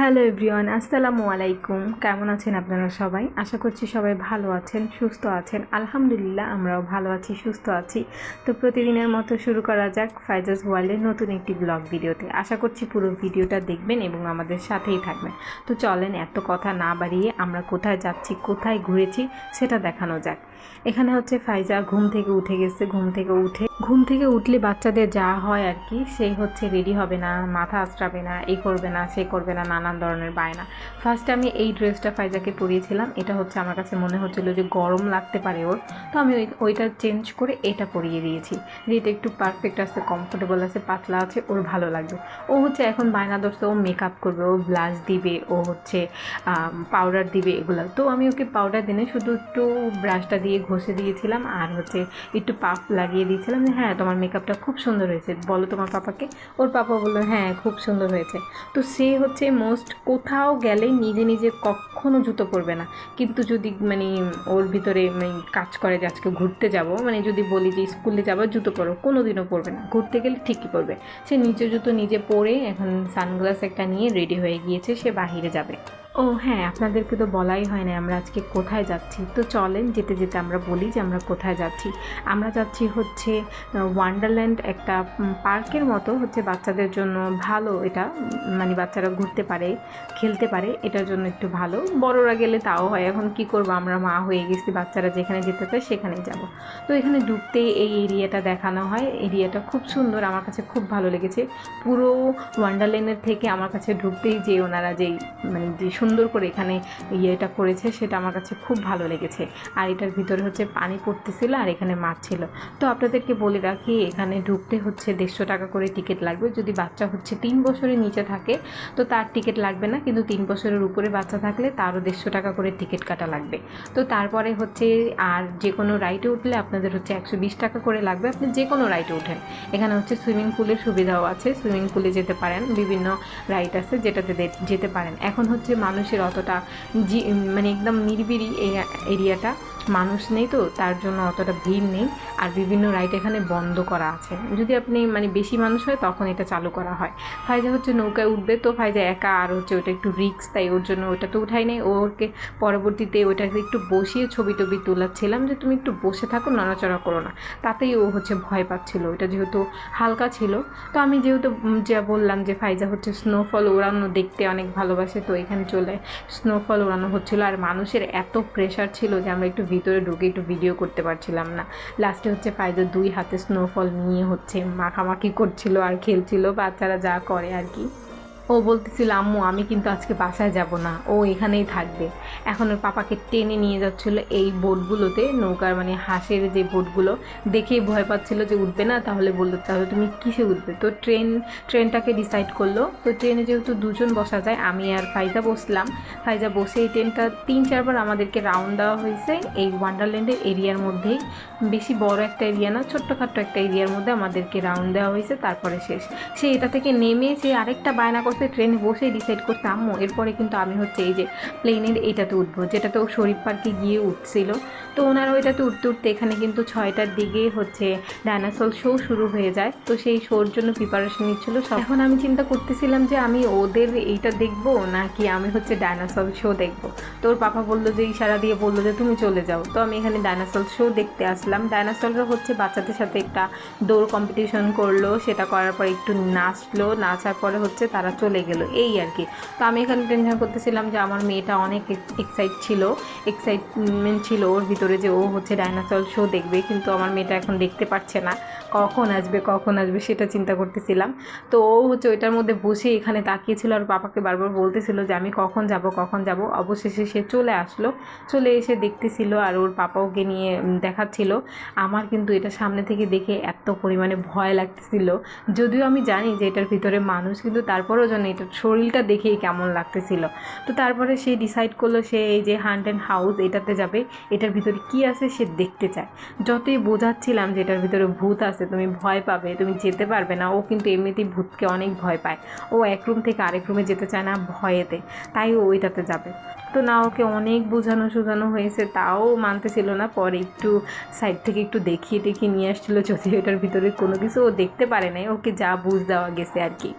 Hello everyone, আসসালামু আলাইকুম। কেমন আছেন আপনারা সবাই? আশা করছি সবাই ভালো আছেন, সুস্থ আছেন। আলহামদুলিল্লাহ, আমরাও ভালো আছি, সুস্থ আছি। তো প্রতিদিনের মতো শুরু করা যাক ফাইজাস ওয়ার্ল্ডের নতুন একটি ব্লগ ভিডিওতে। আশা করছি পুরো ভিডিওটা দেখবেন এবং আমাদের সাথেই থাকবেন। তো চলেন, এত কথা না বাড়িয়ে আমরা কোথায় যাচ্ছি, কোথায় ঘুরেছি, সেটা দেখানো যাক। এখানে হচ্ছে ফাইজা ঘুম থেকে উঠে গেছে, ঘুম থেকে উঠে ঘুম থেকে উঠলে বাচ্চাদের যা হয় আর কি, সেই হচ্ছে রেডি হবে না, মাথা আঁচড়াবে না, এই করবে না সে করবে না, নানান ধরনের বায়না। ফার্স্টে আমি এই ড্রেসটা ফাইজাকে পরিয়েছিলাম, এটা হচ্ছে আমার কাছে মনে হচ্ছিল যে গরম লাগতে পারে ওর, তো আমি ওই, ওইটা চেঞ্জ করে এটা পরিয়ে দিয়েছি। যে এটা একটু পারফেক্ট আছে কমফোর্টেবল আছে, পাতলা আছে, ওর ভালো লাগবে। ও হচ্ছে এখন বায়না দোস্ত ও মেকআপ করবে, ও ব্লাশ দিবে, ও হচ্ছে পাউডার দিবে, এগুলো। তো আমি ওকে পাউডার দিনে শুধু একটু ব্রাশটা দিয়ে ঘষে দিয়েছিলাম, আর হচ্ছে একটু পাফ লাগিয়ে দিয়েছিলাম যে হ্যাঁ তোমার মেকআপটা খুব সুন্দর হয়েছে। বলো তোমার পাপাকে। ওর পাপা বলল হ্যাঁ খুব সুন্দর হয়েছে। তো সে হচ্ছে মোস্ট কোথাও গেলে নিজে নিজে কখনো জুতো পরবে না। কিন্তু যদি মানে ওর ভিতরে মানে কাজ করে যে আজকে ঘুরতে যাব মানে যদি বলি যে স্কুলে যাব, জুতো পরো কোনো দিনও পরবে না। ঘুরতে গেলে ঠিকই পরবে। সে নিচে জুতো নিজে পরে এখন সানগ্লাস একটা নিয়ে রেডি হয়ে গিয়েছে, সে বাহিরে যাবে। ও হ্যাঁ আপনাদেরকে তো বলাই হয় না আমরা আজকে কোথায় যাচ্ছি। তো চলেন যেতে যেতে আমরা বলি যে আমরা কোথায় যাচ্ছি। আমরা যাচ্ছি হচ্ছে ওয়ান্ডারল্যান্ড একটা পার্কের মতো হচ্ছে বাচ্চাদের জন্য ভালো এটা মানে বাচ্চারা ঘুরতে পারে, খেলতে পারে, এটার জন্য একটু ভালো। বড়রা গেলে তাও হয়, এখন কি করব? আমরা মা হয়ে গেছি, বাচ্চারা যেখানে যেতে চায় সেখানেই যাব। তো এখানে ঢুকতেই এই এরিয়াটা দেখানো হয়। এরিয়াটা খুব সুন্দর, আমার কাছে খুব ভালো লেগেছে। পুরো ওয়ান্ডারল্যান্ডের থেকে আমার কাছে ঢুকতেই যে ওনারা যেই মানে যে সুন্দর করে এখানে ইয়েটা করেছে, সেটা আমার কাছে খুব ভালো লেগেছে। আর এটার ভিতরে হচ্ছে পানি পড়তেছিল আর এখানে মাছ ছিল। তো আপনাদেরকে বলে রাখি, এখানে ঢুকতে হচ্ছে দেড়শো টাকা করে টিকিট লাগবে। যদি বাচ্চা হচ্ছে তিন বছরের নিচে থাকে, তো তার টিকিট লাগবে না। কিন্তু তিন বছরের উপরে বাচ্চা থাকলে তারও দেড়শো টাকা করে টিকিট কাটা লাগবে। তো তারপরে হচ্ছে আর যে কোনো রাইডে উঠলে আপনাদের হচ্ছে একশো বিশ টাকা করে লাগবে। আপনি যে কোনো রাইডে উঠেন এখানে হচ্ছে সুইমিং পুলের সুবিধাও আছে। সুইমিং পুলে যেতে পারেন। বিভিন্ন রাইড আছে যেটাতে যেতে পারেন। এখন হচ্ছে মানুষের অতটা মানে একদম নিরিবিড়ি এই এরিয়াটা। মানুষ নেই তো, তার জন্য অতটা ভিড় নেই। আর বিভিন্ন রাইড এখানে বন্ধ করা আছে। যদি আপনি মানে বেশি মানুষ হয়, তখন এটা চালু করা হয়। ফাইজা হচ্ছে নৌকায় উঠবে তো, ফাইজা একা আর হচ্ছে ওটা একটু রিক্স তাই ওর জন্য ওটা তো উঠাই নেই। ওকে পরবর্তীতে ওটাকে একটু বসিয়ে ছবি টবি তোলাচ্ছিলাম যে, তুমি একটু বসে থাকো, নড়াচড়া করো না। তাতেই ও হচ্ছে ভয় পাচ্ছিল। ওটা যেহেতু হালকা ছিল। তো আমি যেহেতু যা বললাম যে, ফাইজা হচ্ছে স্নোফল ওড়ানো দেখতে অনেক ভালোবাসে, তো এখানে চলে স্নোফল ওড়ানো হচ্ছিল। আর মানুষের এত প্রেশার ছিল যে, আমরা একটু ভিতরে ঢুকে একটু ভিডিও করতে পারছিলাম না। লাস্টে হচ্ছে ফায়দা দুই হাতে স্নোফল নিয়ে হচ্ছে মাখামাখি করছিল আর খেলছিল, বাচ্চারা যা করে আর কি। ও বলতেছিল, আম্মু, আমি কিন্তু আজকে বাসায় যাব না। ও এখানেই থাকবে। এখন ওর পাপাকে টেনে নিয়ে যাচ্ছিল এই বোটগুলোতে, নৌকার মানে হাঁসের যে বোটগুলো। দেখেই ভয় পাচ্ছিল যে উঠবে না, তাহলে বলল, তাহলে তুমি কিসে উঠবে? তো ট্রেন, ট্রেনটাকে ডিসাইড করল। তো ট্রেনে যেহেতু দুজন বসা যায়, আমি আর ফাইজা বসলাম। ফাইজা বসে এই ট্রেনটা তিন, চারবার আমাদেরকে রাউন্ড দেওয়া হয়েছে এই ওয়ান্ডারল্যান্ডের এরিয়ার মধ্যেই। বেশি বড় একটা এরিয়া না, ছোট্টখাট্ট একটা এরিয়ার মধ্যে আমাদেরকে রাউন্ড দেওয়া হয়েছে, তারপরে শেষ। সে এটা থেকে নেমে সে আরেকটা বায়না করছে ট্রেনে বসেই ডিসাইড করছে, আম্মু, এরপরে কিন্তু আমি হচ্ছে এই যে প্লেনের এইটাতে উঠবো। যেটাতে ও শরীফ পার্কে গিয়ে উঠছিল। তো ওনারা ওইটাতে উঠতে উঠতে এখানে কিন্তু ছয়টার দিকে হচ্ছে ডাইনাসল শো শুরু হয়ে যায়। তো সেই শোর জন্য প্রিপারেশন নিচ্ছিল সব। এখন আমি চিন্তা করতেছিলাম যে আমি ওদের এইটা দেখব নাকি আমি হচ্ছে ডাইনাসল শো দেখব? তো ওর পাপা বলল যে, ইশারা দিয়ে বলল যে, তুমি চলে যাও। তো আমি এখানে ডাইনাসল শো দেখতে আসলাম। ডাইনাসলরা হচ্ছে বাচ্চাদের সাথে একটা দৌড় কম্পিটিশন করল। সেটা করার পর একটু নাচলো। নাচার পরে হচ্ছে তারা চলে গেলো, এই আর কি। তো আমি এখানে টেনশন করতেছিলাম যে আমার মেয়েটা অনেক এক্সাইট ছিল এক্সাইটমেন্ট ছিল ওর ভিতরে যে ও হচ্ছে ডাইনাসল শো দেখবে, কিন্তু আমার মেয়েটা এখন দেখতে পাচ্ছে না। কখন আসবে কখন আসবে সেটা চিন্তা করতেছিলাম। তো ও হচ্ছে ওইটার মধ্যে বসে এখানে তাকিয়েছিল আর পাপাকে বারবার বলতেছিল যে আমি কখন যাব কখন যাব। অবশেষে সে চলে আসলো, চলে এসে দেখতেছিল আর ওর পাপা ওকে নিয়ে দেখাচ্ছিল। আমার কিন্তু এটা সামনে থেকে দেখে এত পরিমাণে ভয় লাগতেছিল। যদিও আমি জানি যে এটার ভিতরে মানুষ, কিন্তু তারপরেও যেন এটার শরীরটা দেখেই কেমন লাগতেছিল। তো তারপরে সে ডিসাইড করল সে এই যে হান্ট অ্যান্ড হাউস এটাতে যাবে, এটার ভিতরে কি আছে সে দেখতে চায়। যতই বোঝাচ্ছিলাম যে এটার ভিতরে ভূত আছে, তুমি ভয় পাবে, তুমি যেতে পারবে না, ও কিন্তু এমনিতেই ভূতকে অনেক ভয় পায়। ও এক রুম থেকে আরেক রুমে যেতে চায় না ভয়েতে, তাই ও ওইটাতে যাবে। তো না, ওকে অনেক বোঝানো সোঝানো হয়েছে, তাও মানতেছিল না। পরে একটু সাইড থেকে একটু দেখিয়ে টেখিয়ে নিয়ে আসছিল যদি এটার ভিতরে কোনো কিছু ও দেখতে পারে নাই, ওকে যা বুঝ দেওয়া গেছে আর কি।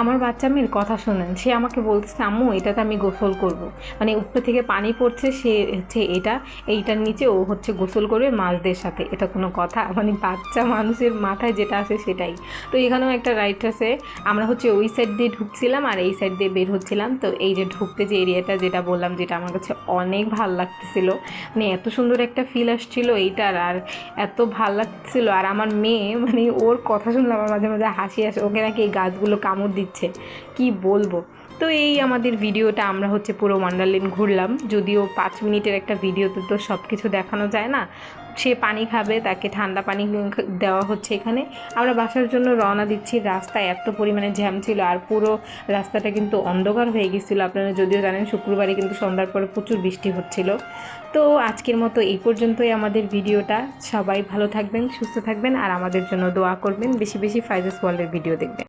আমার বাচ্চা মেয়ের কথা শোনেন, সে আমাকে বলতেছে, আম্মু, এটাতে আমি গোসল করব। মানে উপর থেকে পানি পড়ছে, সে হচ্ছে এটা, এইটার নিচে ও হচ্ছে গোসল করবে মাছদের সাথে। এটা কোনো কথা মানে বাচ্চা মানুষের মাথায় যেটা আসে সেটাই। তো এখানেও একটা রাইট আছে, আমরা হচ্ছে ওই সাইড দিয়ে ঢুকছিলাম আর এই সাইড দিয়ে বের হচ্ছিলাম। তো এই যে ঢুকতে যে এরিয়াটা যেটা বললাম, যেটা আমার কাছে অনেক ভালো লাগতেছিল মানে এত সুন্দর একটা ফিল আসছিল এইটার, আর এত ভালো লাগছিল আর আমার মেয়ে মানে ওর কথা শুনলাম আমার মাঝে মাঝে হাসি আসে, ওকে নাকি এই গাছগুলো কামড় দিচ্ছে। কি বলব? তো এই আমাদের ভিডিওটা আমরা হচ্ছে পুরো ওয়ান্ডারল্যান্ড ঘুরলাম। যদিও পাঁচ মিনিটের একটা ভিডিওতে তো সব কিছু দেখানো যায় না। সে পানি খাবে, তাকে ঠান্ডা পানি দেওয়া হচ্ছে এখানে। আমরা বাসার জন্য রওনা দিচ্ছি। রাস্তায় এত পরিমাণে জ্যাম ছিল আর পুরো রাস্তাটা কিন্তু অন্ধকার হয়ে গেছিল। আপনারা যদিও জানেন, শুক্রবারে কিন্তু সন্ধ্যার পরে প্রচুর বৃষ্টি হচ্ছিল। তো আজকের মতো এই পর্যন্তই আমাদের ভিডিওটা। সবাই ভালো থাকবেন, সুস্থ থাকবেন আর আমাদের জন্য দোয়া করবেন। বেশি বেশি ফাইজাস ওয়ার্ল্ডের ভিডিও দেখবেন।